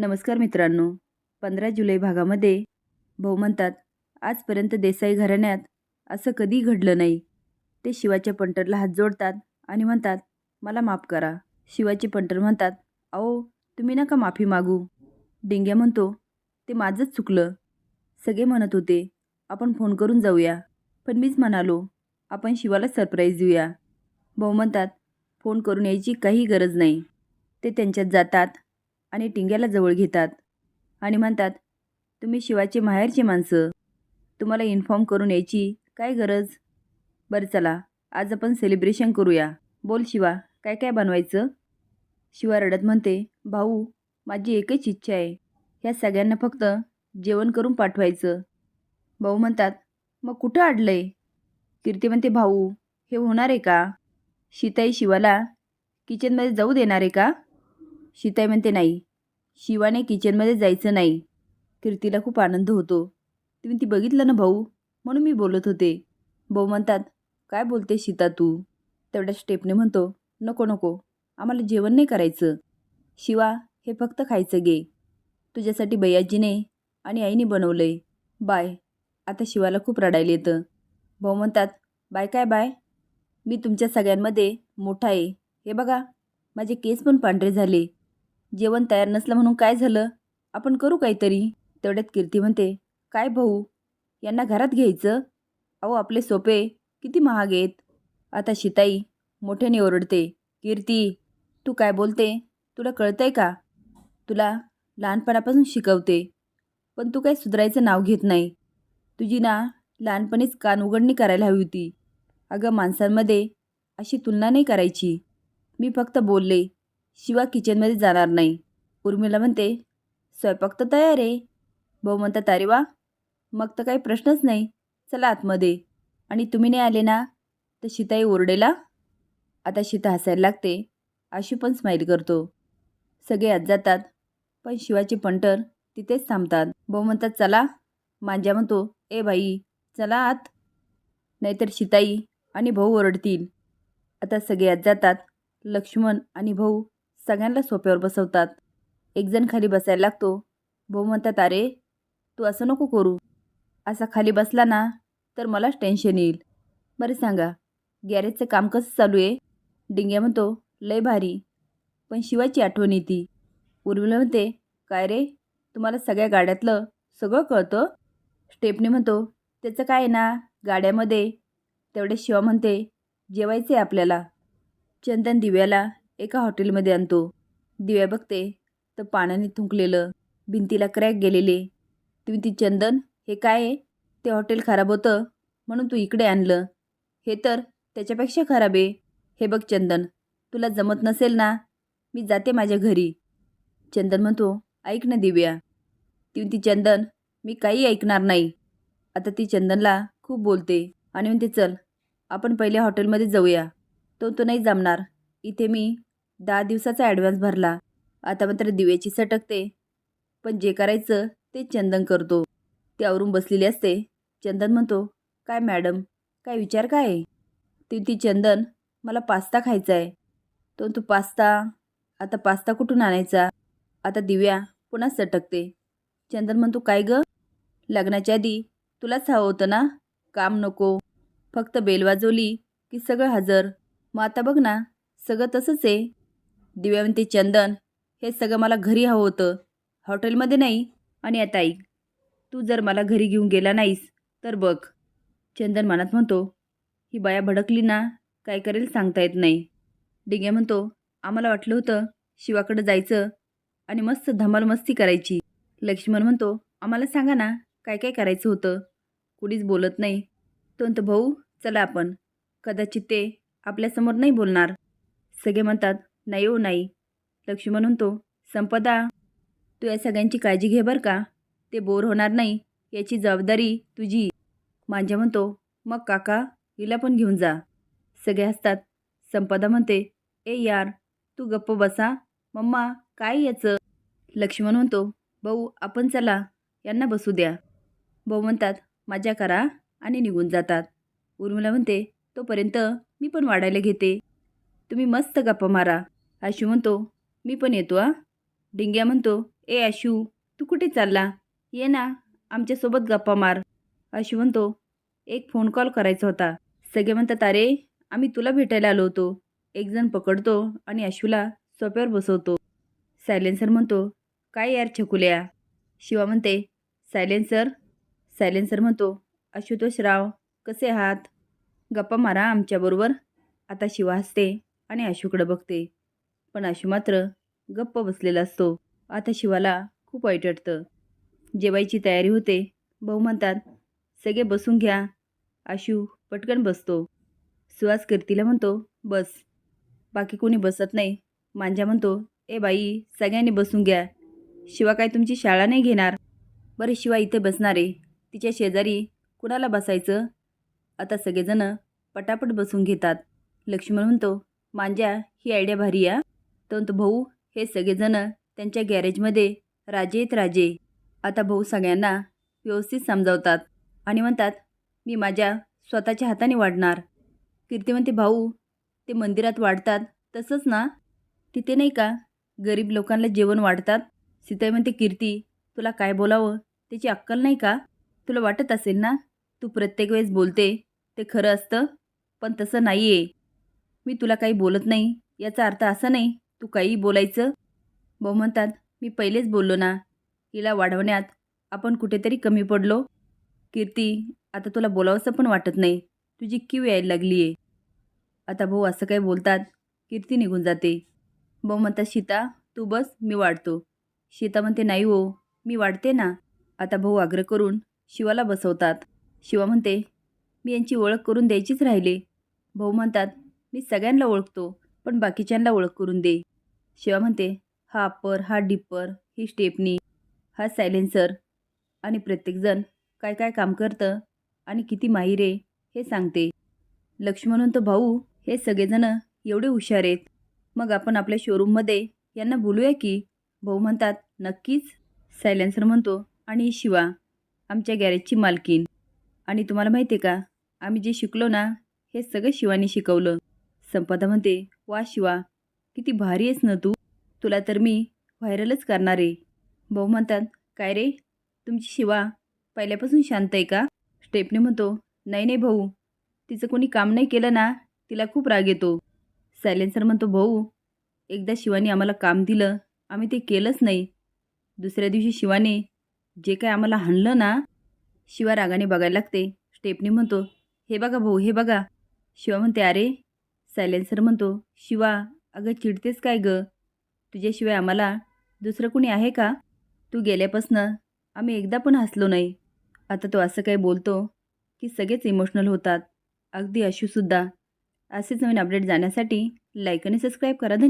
नमस्कार मित्रांनो. पंधरा जुलै भागामध्ये भाऊ म्हणतात आजपर्यंत देसाई घराण्यात असं कधी घडलं नाही. ते शिवाच्या पंटरला हात जोडतात आणि म्हणतात मला माफ करा. शिवाचे पंटर म्हणतात अहो तुम्ही नका माफी मागू. डिंग्या म्हणतो ते माझंच चुकलं. सगळे म्हणत होते आपण फोन करून जाऊया. पण मीच म्हणालो आपण शिवाला सरप्राईज देऊया. भाऊ म्हणतात फोन करून यायची काही गरज नाही. ते त्यांच्यात जातात आणि टिंग्याला जवळ घेतात आणि म्हणतात तुम्ही शिवाचे माहेरचे माणसं. तुम्हाला इन्फॉर्म करून यायची काय गरज? बरं चला आज आपण सेलिब्रेशन करूया. बोल शिवा काय काय बनवायचं? शिवा रडत म्हणते भाऊ माझी एकच इच्छा आहे. ह्या सगळ्यांना फक्त जेवण करून पाठवायचं. भाऊ म्हणतात मग कुठं अडलंय कीर्ती म्हणते भाऊ हे होणार आहे का? शिताई शिवाला किचनमध्ये जाऊ देणार आहे का? शिताई म्हणते नाही शिवाने किचनमध्ये जायचं नाही. कीर्तीला खूप आनंद होतो. तुम्ही ती बघितलं ना भाऊ? म्हणून मी बोलत होते. भाऊ म्हणतात काय बोलते सीता तू? तेवढ्या स्टेपने म्हणतो नको नको आम्हाला जेवण नाही करायचं. शिवा हे फक्त खायचं गे तुझ्यासाठी बैयाजीने आणि आईने बनवलं आहे बाय. आता शिवाला खूप रडायला येतं. भाऊ म्हणतात बाय काय बाय? मी तुमच्या सगळ्यांमध्ये मोठा आहे. हे बघा माझे केस पण पांढरे झाले. जेवण तयार नसलं म्हणून काय झालं? आपण करू काहीतरी? तेवढ्यात कीर्ती म्हणते काय भाऊ? यांना घरात घ्यायचं? अहो आपले सोपे. किती महाग आहेत. आता शिताई मोठ्याने ओरडते. कीर्ती तू काय बोलते? तुला कळतंय का? तुला लहानपणापासून शिकवते. पण तू काही सुधारायचं नाव घेत नाही. तुझी ना लहानपणीच कान उघडणी करायला हवी होती. अगं माणसांमध्ये अशी तुलना नाही करायची. मी फक्त बोलले. शिवा किचनमध्ये जाणार नाही. उर्मिला म्हणते स्वयंपाक तर तयार आहे. भाऊ म्हणतात अरे वा मग तर काही प्रश्नच नाही. चला आतमध्ये. आणि तुम्ही नाही आले ना? तर शिताई ओरडेला? आता शिता हसायला लागते. आशू पण स्माईल करतो. सगळे आत जातात. पण शिवाचे पंटर तिथेच थांबतात. भाऊ म्हणतात चला. मांजा म्हणतो ए बाई चला आत. नाहीतर शिताई आणि भाऊ ओरडतील. आता सगळे आत जातात. लक्ष्मण आणि भाऊ सगळ्यांना सोप्यावर बसवतात. एकजण खाली बसायला लागतो. भाऊ म्हणतात अरे तू असं नको करू. असा खाली बसला ना तर मलाच टेन्शन येईल. बरं सांगा गॅरेजचं काम कसं चालू आहे? डिंग्या म्हणतो लय भारी. पण शिवाची आठवण येते. उर्मिला म्हणते काय रे तुम्हाला सगळ्या गाड्यातलं सगळं कळतं? स्टेपने म्हणतो त्याचं काय आहे ना गाड्यामध्ये. तेवढे शिवा म्हणते जेवायचे आपल्याला. चंदन दिव्याला एका हॉटेलमध्ये आणतो. दिव्या बघते. तर पाण्याने थुंकलेलं. भिंतीला क्रॅक गेलेले. तुम्ही ती चंदन हे काय आहे? ते हॉटेल खराब होतं. म्हणून तू इकडे आणलं. हे तर त्याच्यापेक्षा खराब आहे. हे बघ चंदन तुला जमत नसेल ना? मी जाते माझ्या घरी. चंदन म्हणतो ऐक ना दिव्या. ती ती चंदन मी काही ऐकणार नाही. आता ती चंदनला खूप बोलते आणि म्हणते चल आपण पहिले हॉटेलमध्ये जाऊया. तो तो नाही जमणार. इथे मी दहा दिवसाचा ॲडव्हान्स भरला. आता मात्र दिव्याची सटकते. पण जे करायचं ते चंदन करतो. त्यावरून बसलेली असते. चंदन म्हणतो काय मॅडम काय विचार काय? आहे ती ती चंदन मला पास्ता खायचा आहे तो तू पास्ता? आता पास्ता कुठून आणायचा? आता दिव्या पुन्हा सटकते. चंदन म्हणतो काय गं? लग्नाच्या आधी तुलाच हवं होतं ना? काम नको. फक्त बेल वाजवली की सगळं हजर. मग आता बघ ना सगळं तसंच आहे. दिव्यावंती चंदन हे सगळं मला घरी हवं होतं. हॉटेलमध्ये नाही. आणि आता ऐक तू जर मला घरी घेऊन गेला नाहीस तर बघ. चंदन मनात म्हणतो ही बाया भडकली ना काय करेल सांगता येत नाही. डिंग्या म्हणतो आम्हाला वाटलं होतं शिवाकडं जायचं आणि मस्त धमाल मस्ती करायची. लक्ष्मण म्हणतो आम्हाला सांगा ना काय काय करायचं होतं? कुणीच बोलत नाही. तो भाऊ चला आपण. कदाचित ते आपल्यासमोर नाही बोलणार. सगळे म्हणतात नाही हो नाही. लक्ष्मण म्हणतो संपदा तू या सगळ्यांची काळजी घे बरं का? ते बोर होणार नाही याची जबाबदारी तुझी. माझ्या म्हणतो मग काका हिला पण घेऊन जा. सगळे हसतात. संपदा म्हणते ए यार तू गप्प बसा. मम्मा काय याचं? लक्ष्मण म्हणतो भाऊ आपण चला यांना बसू द्या. भाऊ म्हणतात मजा करा आणि निघून जातात. उर्मिला म्हणते तोपर्यंत मी पण वाढायला घेते. तुम्ही मस्त गप्पा मारा. आशू म्हणतो मी पण येतो आ डिंग्या म्हणतो ए आशू तू कुठे चालला? ये ना आमच्यासोबत गप्पा मार. आशू म्हणतो एक फोन कॉल करायचा होता. सगळे म्हणतात अरे आम्ही तुला भेटायला आलो होतो. एक जण पकडतो आणि आशूला सोप्यावर बसवतो. सायलेन्सर म्हणतो काय यार छकुल्या? शिवा म्हणते सायलेन्सर? सायलेन्सर म्हणतो आशुतोष राव कसे आहात? गप्पा मारा आमच्याबरोबर. आता शिवा हसते आणि आशूकडं बघते. पण आशू मात्र गप्प बसलेला असतो. आता शिवाला खूप वाईट वाटतं. जेवायची तयारी होते. भाऊ म्हणतात सगळे बसून घ्या. आशू पटकन बसतो. सुहास कीर्तीला म्हणतो बस. बाकी कोणी बसत नाही. मांजा म्हणतो ए बाई सगळ्यांनी बसून घ्या. शिवा काय तुमची शाळा नाही घेणार? बरं शिवा इथे बसणार आहे. तिच्या शेजारी कुणाला बसायचं? आता सगळेजणं पटापट बसून घेतात. लक्ष्मण म्हणतो मांजा ही आयडिया भारी या तर तो भाऊ हे सगळेजणं त्यांच्या गॅरेजमध्ये राजे येत राजे. आता भाऊ सगळ्यांना व्यवस्थित समजावतात आणि म्हणतात मी माझ्या स्वतःच्या हाताने वाढणार. कीर्ती म्हणते भाऊ ते मंदिरात वाढतात तसंच ना? तिथे नाही का गरीब लोकांना जेवण वाढतात? सीताई म्हणते कीर्ती तुला काय बोलावं? त्याची अक्कल नाही का? तुला वाटत असेल ना तू प्रत्येक वेळेस बोलते ते खरं असतं? पण तसं नाही आहे मी तुला काही बोलत नाही. याचा अर्थ असा नाही तू काहीही बोलायचं. भाऊ म्हणतात मी पहिलेच बोललो ना. हिला वाढवण्यात आपण कुठेतरी कमी पडलो. कीर्ती आता तुला बोलावंसं पण वाटत नाही. तुझी क्यू यायला लागली आहे आता भाऊ असं काय बोलतात कीर्ती निघून जाते. भाऊ म्हणतात सीता तू बस मी वाढतो. शीता म्हणते नाही हो मी वाढते ना. आता भाऊ आग्रह करून शिवाला बसवतात. शिवा म्हणते मी यांची ओळख करून द्यायचीच राहिले. भाऊ म्हणतात मी सगळ्यांना ओळखतो पण बाकीच्यांना ओळख करून दे. शिवा म्हणते हा अप्पर हा डिप्पर ही स्टेपनी हा सायलेन्सर आणि प्रत्येकजण काय काय काम करतं आणि किती माहीर आहे हे सांगते. लक्ष्मणून तर भाऊ हे सगळेजणं एवढे हुशार आहेत. मग आपण आपल्या शोरूममध्ये यांना बोलूया की? भाऊ म्हणतात नक्कीच. सायलेन्सर म्हणतो आणि शिवा आमच्या गॅरेजची मालकीन आणि तुम्हाला माहिती आहे का आम्ही जे शिकलो ना हे सगळं शिवानी शिकवलं. संपदा म्हणते वा शिवा किती भारी आहेस ना तू. तुला तर मी व्हायरलच करणार आहे. भाऊ म्हणतात काय रे? तुमची शिवा पहिल्यापासून शांत आहे का? स्टेपने म्हणतो नाही नाही भाऊ. तिचं कोणी काम नाही केलं ना तिला खूप राग येतो. सायलेन्सर म्हणतो भाऊ एकदा शिवाने आम्हाला काम दिलं आम्ही ते केलंच नाही. दुसऱ्या दिवशी शिवाने जे काय आम्हाला हाणलं ना शिवा रागाने बघायला लागते. स्टेपनी म्हणतो हे बघा भाऊ हे बघा. शिवा म्हणते अरे सायलेन्सर म्हणतो शिवा अगं चिडतेस काय गं? तुझ्याशिवाय आम्हाला दुसरं कोणी आहे का? तू गेल्यापासनं आम्ही एकदा पण हसलो नाही. आता तो असं काही बोलतो की सगळेच इमोशनल होतात. अगदी अशूसुद्धा असेच नवीन अपडेट जाण्यासाठी लाईक आणि सबस्क्राईब करा. धन्यवाद